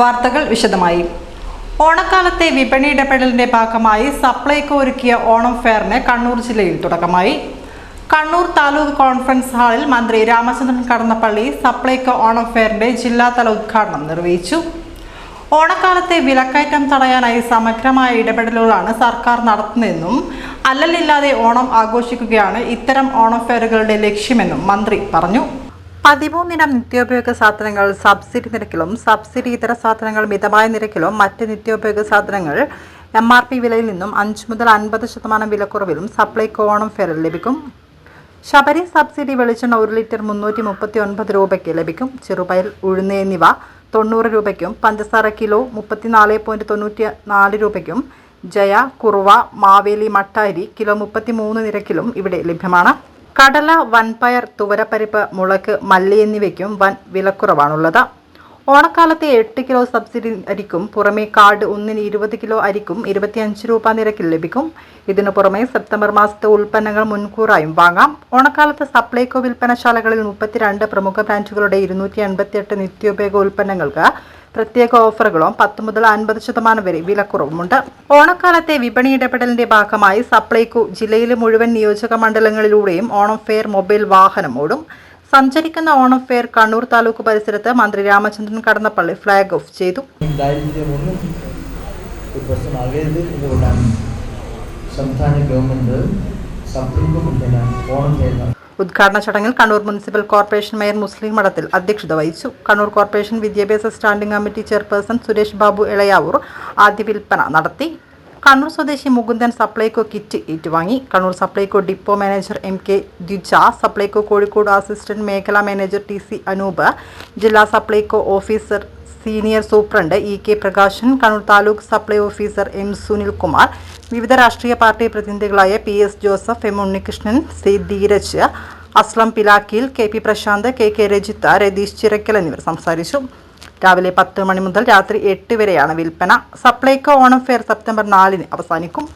വാർത്തകൾ വിശദമായി. ഓണക്കാലത്തെ വിപണി ഇടപെടലിന്റെ ഭാഗമായി സപ്ലൈകോ ഒരുക്കിയ ഓണം ഫെയറിന് കണ്ണൂർ ജില്ലയിൽ തുടക്കമായി. കണ്ണൂർ താലൂക്ക് കോൺഫറൻസ് ഹാളിൽ മന്ത്രി രാമചന്ദ്രൻ കടന്നപ്പള്ളി സപ്ലൈകോ ഓണം ഫെയറിന്റെ ജില്ലാതല ഉദ്ഘാടനം നിർവഹിച്ചു. ഓണക്കാലത്തെ വിലക്കയറ്റം തടയാനായി സമഗ്രമായ ഇടപെടലുകളാണ് സർക്കാർ നടത്തുന്നതെന്നും അല്ലലില്ലാതെ ഓണം ആഘോഷിക്കുകയാണ് ഇത്തരം ഓണം ഫെയറുകളുടെ ലക്ഷ്യമെന്നും മന്ത്രി പറഞ്ഞു. പതിമൂന്നിനം നിത്യോപയോഗ സാധനങ്ങൾ സബ്സിഡി നിരക്കിലും സബ്സിഡി ഇതര സാധനങ്ങൾ മിതമായ നിരക്കിലും മറ്റ് നിത്യോപയോഗ സാധനങ്ങൾ എം ആർ പി വിലയിൽ നിന്നും അഞ്ച് മുതൽ അൻപത് ശതമാനം വിലക്കുറവിലും സപ്ലൈകോ ഓണം ഫെയറിൽ ലഭിക്കും. ശബരി സബ്സിഡി വെളിച്ചെണ്ണ ഒരു ലിറ്റർ മുന്നൂറ്റി മുപ്പത്തി ഒൻപത് രൂപയ്ക്ക് ലഭിക്കും. ചെറുപയൽ ഉഴുന്ന് എന്നിവ തൊണ്ണൂറ് രൂപയ്ക്കും പഞ്ചസാര കിലോ മുപ്പത്തിനാല് പോയിന്റ് തൊണ്ണൂറ്റി നാല് രൂപയ്ക്കും ജയ കുറുവ മാവേലി മട്ടാരി കിലോ മുപ്പത്തി മൂന്ന് നിരക്കിലും ഇവിടെ ലഭ്യമാണ്. കടല വൻപയർ തുവരപ്പരിപ്പ് മുളക് മല്ലി എന്നിവയ്ക്കും വൻ വിലക്കുറവാണുള്ളത്. ഓണക്കാലത്തെ എട്ട് കിലോ സബ്സിഡി അരിക്കും. പുറമെ കാർഡ് ഒന്നിന് ഇരുപത് കിലോ അരിക്കും. ഇരുപത്തിയഞ്ച് രൂപ നിരക്കിൽ ലഭിക്കും. ഇതിനു പുറമെ സെപ്റ്റംബർ മാസത്തെ ഉൽപ്പന്നങ്ങൾ മുൻകൂറായും വാങ്ങാം. ഓണക്കാലത്ത് സപ്ലൈകോ വിൽപ്പനശാലകളിൽ മുപ്പത്തിരണ്ട് പ്രമുഖ ബ്രാൻഡുകളുടെ ഇരുന്നൂറ്റി എൺപത്തിയെട്ട് നിത്യോപയോഗ ഉൽപ്പന്നങ്ങൾക്ക് പ്രത്യേക ഓഫറുകളും പത്ത് മുതൽ അൻപത് ശതമാനം വരെ വിലക്കുറവുമുണ്ട്. ഓണക്കാലത്തെ വിപണി ഇടപെടലിന്റെ ഭാഗമായി സപ്ലൈകോ ജില്ലയിലെ മുഴുവൻ നിയോജക മണ്ഡലങ്ങളിലൂടെയും ഓണം ഫെയർ മൊബൈൽ വാഹനം ഓടും. സഞ്ചരിക്കുന്ന ഓണം ഫെയർ കണ്ണൂർ താലൂക്ക് പരിസരത്ത് മന്ത്രി രാമചന്ദ്രൻ കടന്നപ്പള്ളി ഫ്ലാഗ് ഓഫ് ചെയ്തു. സംസ്ഥാന ഗവൺമെന്റ് സപ്ലൈകോ ഓണം ചെയ്യുന്ന ഉദ്ഘാടന ചടങ്ങിൽ Kannur municipal corporation mayor Muslih Madathil അധ്യക്ഷത വഹിച്ചു. കണ്ണൂർ കോർപ്പറേഷൻ വിദ്യാഭ്യാസ standing committee chairperson Suresh Babu Elayavoor ആദ്യ വിൽപ്പന നടത്തി. കണ്ണൂർ സ്വദേശി മുകുന്ദൻ സപ്ലൈകോ കിറ്റ് ഏറ്റുവാങ്ങി. Kannur Supplyco depot manager M K Dwija Supplyco Kozhikode assistant മേഖലാ മാനേജർ ടി സി അനൂപ് ജില്ലാ Supplyco officer senior superintendent E K Prakashan Kannur taluk supply officer M Sunilkumar വിവിധ രാഷ്ട്രീയ party പ്രതിനിധികളായ P S Joseph M Unnikrishnan C Dheeraj Aslam Pilakkil K P Prashanth K K Rajitha Ratheesh Chirakkal എന്നിവർ സംസാരിച്ചു. രാവിലെ പത്ത് മണി മുതൽ രാത്രി എട്ട് വരെയാണ് വിൽപ്പന. സപ്ലൈകോ ഓണം ഫെയർ സെപ്റ്റംബർ നാലിന് അവസാനിക്കും.